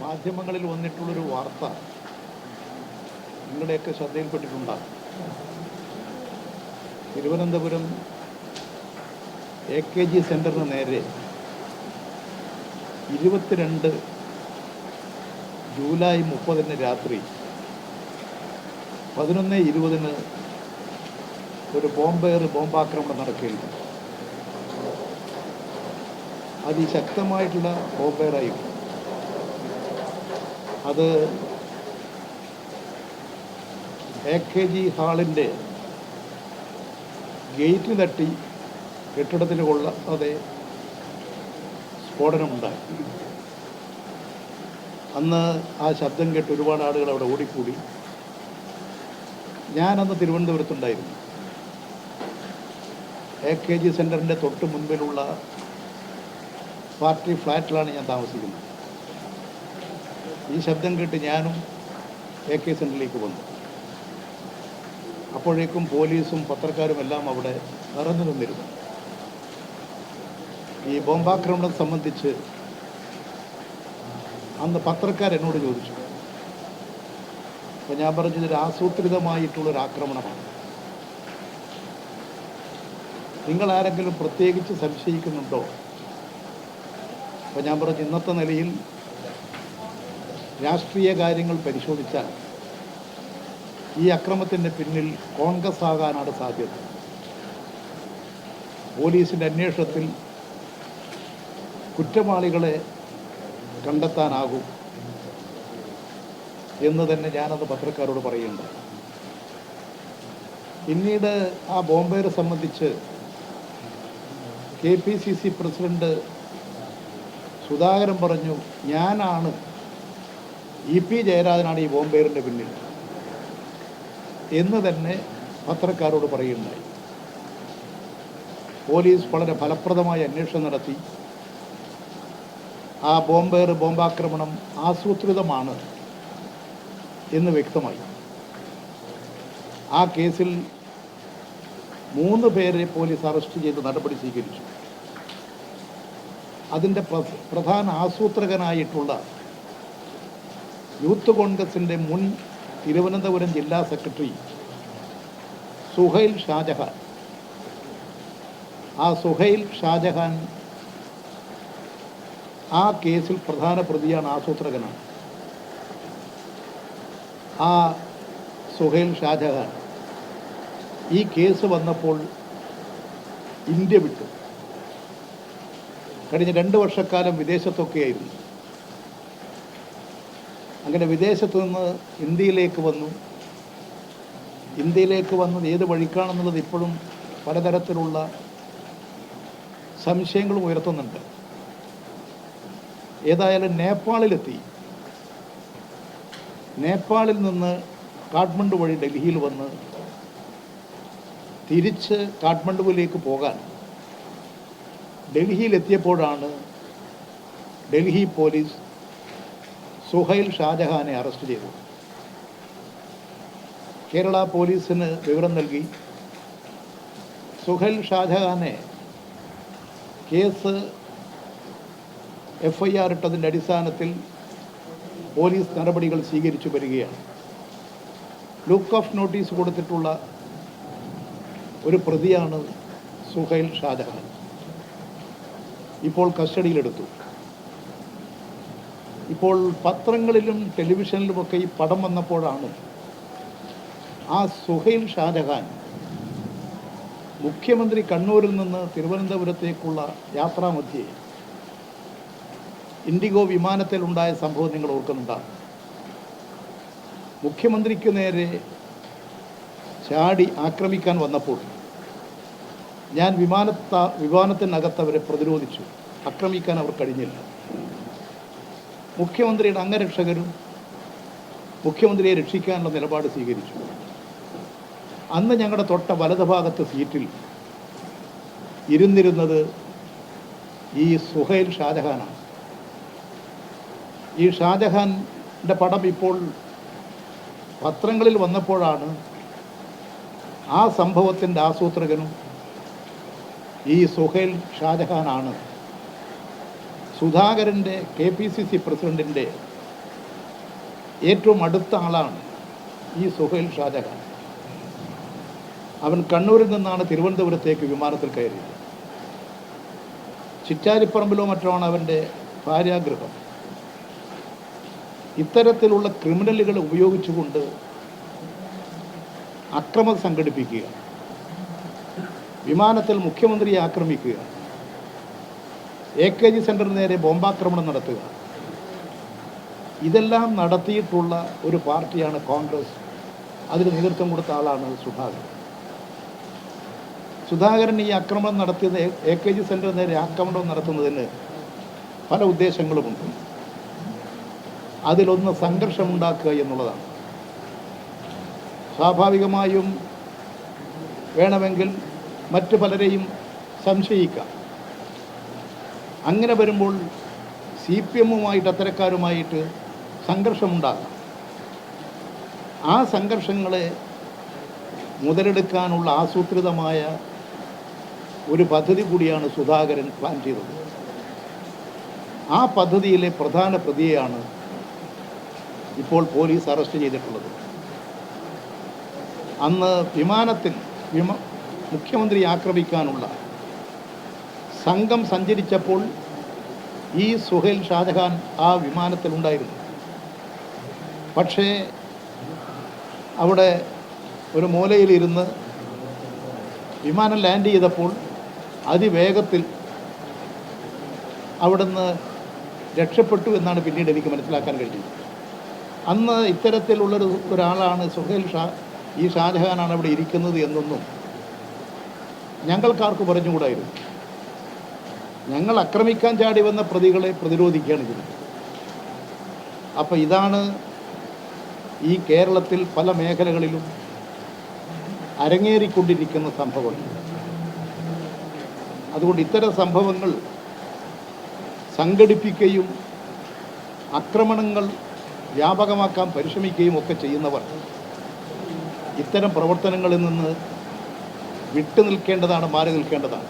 മാധ്യമങ്ങളിൽ വന്നിട്ടുള്ളൊരു വാർത്ത നിങ്ങളുടെയൊക്കെ ശ്രദ്ധയിൽപ്പെട്ടിട്ടുണ്ടാകും തിരുവനന്തപുരം എ കെ ജി സെന്ററിന് നേരെ ഇരുപത്തിരണ്ട് ജൂലൈ മുപ്പതിന് രാത്രി പതിനൊന്ന് ഇരുപതിന് ഒരു ബോംബേർ ബോംബാക്രമണം നടക്കുകയുണ്ട് അതിശക്തമായിട്ടുള്ള ബോംബേറായിരുന്നു അത് എ കെ ജി ഹാളിന്റെ ഗേറ്റ് തട്ടി കെട്ടിടത്തിന് കൊള്ളാതെ സ്ഫോടനമുണ്ടായി. അന്ന് ആ ശബ്ദം കേട്ട് ഒരുപാട് ആളുകൾ അവിടെ ഓടിക്കൂടി. ഞാനന്ന് തിരുവനന്തപുരത്തുണ്ടായിരുന്നു. എ കെ ജി സെന്ററിന്റെ തൊട്ട് മുൻപിലുള്ള പാർട്ടി ഫ്ലാറ്റിലാണ് ഞാൻ താമസിക്കുന്നത്. ഈ ശബ്ദം കേട്ട് ഞാനും എ കെ സെന്ററിലേക്ക് വന്നു. അപ്പോഴേക്കും പോലീസും പത്രക്കാരും എല്ലാം അവിടെ നിറഞ്ഞു നിന്നിരുന്നു. ഈ ബോംബാക്രമണം സംബന്ധിച്ച് അന്ന് പത്രക്കാർ എന്നോട് ചോദിച്ചു. അപ്പോൾ ഞാൻ പറഞ്ഞു ഇതൊരു ആസൂത്രിതമായിട്ടുള്ളൊരു ആക്രമണമാണ്. നിങ്ങൾ ആരെങ്കിലും പ്രത്യേകിച്ച് സംശയിക്കുന്നുണ്ടോ? അപ്പോൾ ഞാൻ പറഞ്ഞു ഇന്നത്തെ നിലയിൽ രാഷ്ട്രീയ കാര്യങ്ങൾ പരിശോധിച്ചാൽ ഈ അക്രമത്തിന്റെ പിന്നിൽ കോൺഗ്രസ് ആകാനാണ് സാധ്യത. പോലീസിന്റെ അന്വേഷണത്തിൽ കുറ്റവാളികളെ കണ്ടെത്താനാകും എന്ന് തന്നെ ഞാനത് പത്രക്കാരോട് പറയുന്നുണ്ട് പിന്നീട് ആ ബോംബേരെ സംബന്ധിച്ച് K P C C president Sudhakaran പറഞ്ഞു ഞാനാണ് ഇ പി ജയരാജനാണ് ഈ ബോംബെയറിന്റെ പിന്നിൽ. എന്ന് തന്നെ പത്രക്കാരോട് പറയുന്നുണ്ടായി പോലീസ് വളരെ ഫലപ്രദമായ അന്വേഷണം നടത്തി. ആ ബോംബേർ ബോംബാക്രമണം ആസൂത്രിതമാണ് എന്ന് വ്യക്തമായി. ആ കേസിൽ മൂന്ന് പേരെ പോലീസ് അറസ്റ്റ് ചെയ്ത് നടപടി സ്വീകരിച്ചു. അതിന്റെ പ്രധാന ആസൂത്രകനായിട്ടുള്ള യൂത്ത് കോൺഗ്രസിന്റെ മുൻ തിരുവനന്തപുരം ജില്ലാ സെക്രട്ടറി സുഹൈൽ ഷാജഹാൻ. ആ സുഹൈൽ ഷാജഹാൻ ആ കേസിൽ പ്രധാന പ്രതിയാണ് ആസൂത്രകനാണ്. ആ സുഹൈൽ ഷാജഹാൻ ഈ കേസ് വന്നപ്പോൾ ഇന്ത്യ വിട്ടു. കഴിഞ്ഞ രണ്ട് വർഷക്കാലം വിദേശത്തൊക്കെയായിരുന്നു. അങ്ങനെ വിദേശത്തു നിന്ന് ഇന്ത്യയിലേക്ക് വന്നു. ഇന്ത്യയിലേക്ക് വന്നത് ഏത് വഴിക്കാണെന്നുള്ളത് ഇപ്പോഴും പലതരത്തിലുള്ള സംശയങ്ങളും ഉയർത്തുന്നുണ്ട്. ഏതായാലും നേപ്പാളിലെത്തി. നേപ്പാളിൽ നിന്ന് കാഠ്മണ്ഡു വഴി ഡൽഹിയിൽ വന്ന് തിരിച്ച് കാഠ്മണ്ഡുവിലേക്ക് പോകാൻ. ഡൽഹിയിലെത്തിയപ്പോഴാണ് ഡൽഹി പോലീസ് സുഹൈൽ ഷാജഹാനെ അറസ്റ്റ് ചെയ്തു. കേരള പോലീസിന് വിവരം നൽകി. സുഹൈൽ ഷാജഹാനെ കേസ് എഫ് ഐ ആർ ഇട്ടതിന്റെ അടിസ്ഥാനത്തിൽ പോലീസ് നടപടികൾ സ്വീകരിച്ചു വരികയാണ്. ലുക്ക് ഓഫ് നോട്ടീസ് കൊടുത്തിട്ടുള്ള ഒരു പ്രതിയാണ് സുഹൈൽ ഷാജഹാൻ. ഇപ്പോൾ കസ്റ്റഡിയിലെടുത്തു. ഇപ്പോൾ പത്രങ്ങളിലും ടെലിവിഷനിലുമൊക്കെ ഈ പടം വന്നപ്പോഴാണ് ആ സുഹൈൽ ഷാജഹാൻ മുഖ്യമന്ത്രി കണ്ണൂരിൽ നിന്ന് തിരുവനന്തപുരത്തേക്കുള്ള യാത്രാമധ്യേ ഇൻഡിഗോ വിമാനത്തിലുണ്ടായ സംഭവം നിങ്ങൾ ഓർക്കുന്നുണ്ടാകും മുഖ്യമന്ത്രിക്ക് നേരെ ചാടി ആക്രമിക്കാൻ വന്നപ്പോൾ ഞാൻ വിമാനത്ത വിമാനത്തിനകത്ത് അവരെ പ്രതിരോധിച്ചു. ആക്രമിക്കാൻ അവർ കഴിഞ്ഞില്ല. മുഖ്യമന്ത്രിയുടെ അംഗരക്ഷകരും മുഖ്യമന്ത്രിയെ രക്ഷിക്കാനുള്ള നിലപാട് സ്വീകരിച്ചു. അന്ന് ഞങ്ങളുടെ തൊട്ട വലതുഭാഗത്ത് സീറ്റിൽ ഇരുന്നിരുന്നത് ഈ സുഹൈൽ ഷാജഹാനാണ്. ഈ ഷാജഹാന്റെ പടം ഇപ്പോൾ പത്രങ്ങളിൽ വന്നപ്പോഴാണ് ആ സംഭവത്തിന്റെ ആസൂത്രകനും ഈ സുഹൈൽ ഷാജഹാനാണ്. സുധാകരന്റെ കെ പി സി സി പ്രസിഡന്റിന്റെ ഏറ്റവും അടുത്ത ആളാണ് ഈ സുഹൈൽ ഷാജഹാൻ. അവൻ കണ്ണൂരിൽ നിന്നാണ് തിരുവനന്തപുരത്തേക്ക് വിമാനത്തിൽ കയറിയത്. ചിറ്റാരിപ്പറമ്പിലോ മറ്റോ ആണ് അവന്റെ ഭാര്യാഗൃഹം. ഇത്തരത്തിലുള്ള ക്രിമിനലുകളെ ഉപയോഗിച്ചുകൊണ്ട് അക്രമം സംഘടിപ്പിക്കുക വിമാനത്തിൽ മുഖ്യമന്ത്രിയെ ആക്രമിക്കുക എ കെ ജി സെന്ററിന് നേരെ ബോംബാക്രമണം നടത്തുക. ഇതെല്ലാം നടത്തിയിട്ടുള്ള ഒരു പാർട്ടിയാണ് കോൺഗ്രസ്. അതിന് നേതൃത്വം കൊടുത്ത ആളാണ് സുധാകരൻ. സുധാകരൻ ഈ ആക്രമണം നടത്തിയത് എ കെ ജി സെന്ററിന് നേരെ ആക്രമണം നടത്തുന്നതിന് പല ഉദ്ദേശങ്ങളുമുണ്ട്. അതിലൊന്ന് സംഘർഷമുണ്ടാക്കുക എന്നുള്ളതാണ്. സ്വാഭാവികമായും വേണമെങ്കിൽ മറ്റു പലരെയും സംശയിക്കാം. അങ്ങനെ വരുമ്പോൾ സി പി എമ്മുമായിട്ട് അത്തരക്കാരുമായിട്ട് സംഘർഷമുണ്ടാകാം. ആ സംഘർഷങ്ങളെ മുതലെടുക്കാനുള്ള ആസൂത്രിതമായ ഒരു പദ്ധതി കൂടിയാണ് സുധാകരൻ പ്ലാൻ ചെയ്തത്. ആ പദ്ധതിയിലെ പ്രധാന പ്രതിയെയാണ് ഇപ്പോൾ പോലീസ് അറസ്റ്റ് ചെയ്തിട്ടുള്ളത്. അന്ന് വിമാനത്തിൽ വിമ മുഖ്യമന്ത്രി ആക്രമിക്കാനുള്ള സംഘം സഞ്ചരിച്ചപ്പോൾ ഈ സുഹൈൽ ഷാജഹാൻ ആ വിമാനത്തിലുണ്ടായിരുന്നു പക്ഷേ അവിടെ ഒരു മൂലയിലിരുന്ന് വിമാനം ലാൻഡ് ചെയ്തപ്പോൾ അതിവേഗത്തിൽ അവിടുന്ന് രക്ഷപ്പെട്ടു എന്നാണ് പിന്നീട് എനിക്ക് മനസ്സിലാക്കാൻ കഴിഞ്ഞത്. അന്ന് ഇത്തരത്തിലുള്ളൊരു ഒരാളാണ് സുഹേൽ ഷാ ഈ ഷാജഹാനാണ് അവിടെ ഇരിക്കുന്നത് എന്നൊന്നും ഞങ്ങൾക്കാർക്ക് പറഞ്ഞുകൂടായിരുന്നു ഞങ്ങൾ ആക്രമിക്കാൻ ചാടി വന്ന പ്രതികളെ പ്രതിരോധിക്കുകയാണ് ചെയ്തത്. അപ്പം ഇതാണ് ഈ കേരളത്തിൽ പല മേഖലകളിലും അരങ്ങേറിക്കൊണ്ടിരിക്കുന്ന സംഭവങ്ങൾ അതുകൊണ്ട് ഇത്തരം സംഭവങ്ങൾ സംഘടിപ്പിക്കുകയും ആക്രമണങ്ങൾ വ്യാപകമാക്കാൻ പരിശ്രമിക്കുകയും ഒക്കെ ചെയ്യുന്നവർ ഇത്തരം പ്രവർത്തനങ്ങളിൽ നിന്ന് വിട്ടു നിൽക്കേണ്ടതാണ് മാറി നിൽക്കേണ്ടതാണ്.